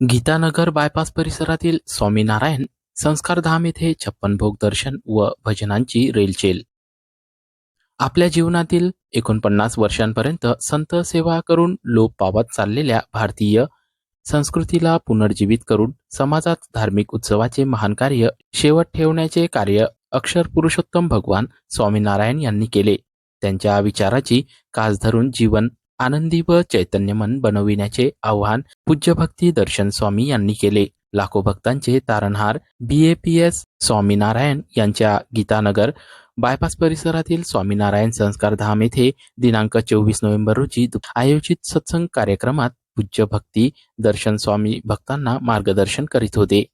Geeta Nagar bypass परिसरातील स्वामीनारायण संस्कारधाम येथे छप्पन भोग दर्शन व भजनांची रेलचेल. आपल्या जीवनातील एकोणपन्नास वर्षांपर्यंत संत सेवा करून लोप पावत चाललेल्या भारतीय संस्कृतीला पुनर्जीवित करून समाजात धार्मिक उत्सवाचे महान कार्य शेवट ठेवण्याचे कार्य अक्षर पुरुषोत्तम भगवान स्वामीनारायण यांनी केले. त्यांच्या विचाराची कास धरून जीवन आनंदी व चैतन्यमन बनविण्याचे आव्हान पूज्य भक्ती दर्शन स्वामी यांनी केले. लाखो भक्तांचे तारणहार B. A. P. S. Swaminarayan यांच्या गीतानगर बायपास परिसरातील स्वामीनारायण संस्कारधाम येथे दिनांक चोवीस नोव्हेंबर रोजी आयोजित सत्संग कार्यक्रमात पूज्य भक्ती दर्शन स्वामी भक्तांना मार्गदर्शन करीत होते.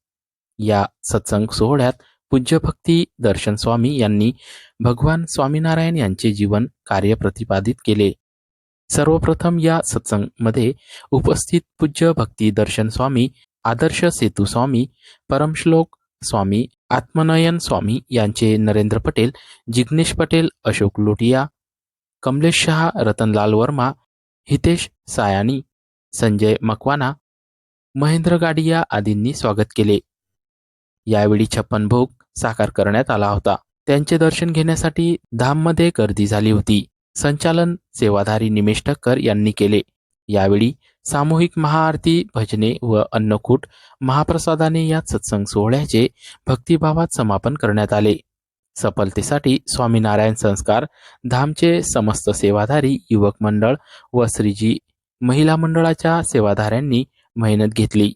या सत्संग सोहळ्यात पूज्य भक्ती दर्शन स्वामी यांनी भगवान स्वामीनारायण यांचे जीवन कार्य प्रतिपादित केले. सर्वप्रथम या सत्संगमध्ये उपस्थित पूज्य भक्ती दर्शन स्वामी आदर्श सेतू स्वामी परमश्लोक स्वामी आत्मनयन स्वामी यांचे नरेंद्र पटेल जिग्नेश पटेल अशोक लोटिया कमलेश शहा रतनलाल वर्मा हितेश सायानी संजय मकवाना महेंद्र गाडिया आदींनी स्वागत केले. यावेळी छप्पन भोग साकार करण्यात आला होता. त्यांचे दर्शन घेण्यासाठी धाममध्ये गर्दी झाली होती. संचालन सेवाधारी निमेश ठक्कर यांनी केले. यावेळी सामूहिक महाआरती भजने व अन्नकूट महाप्रसादाने या सत्संग सोहळ्याचे भक्तिभावात समापन करण्यात आले. सफलतेसाठी स्वामीनारायण संस्कार धामचे समस्त सेवाधारी युवक मंडळ व श्रीजी महिला मंडळाच्या सेवाधाऱ्यांनी मेहनत घेतली.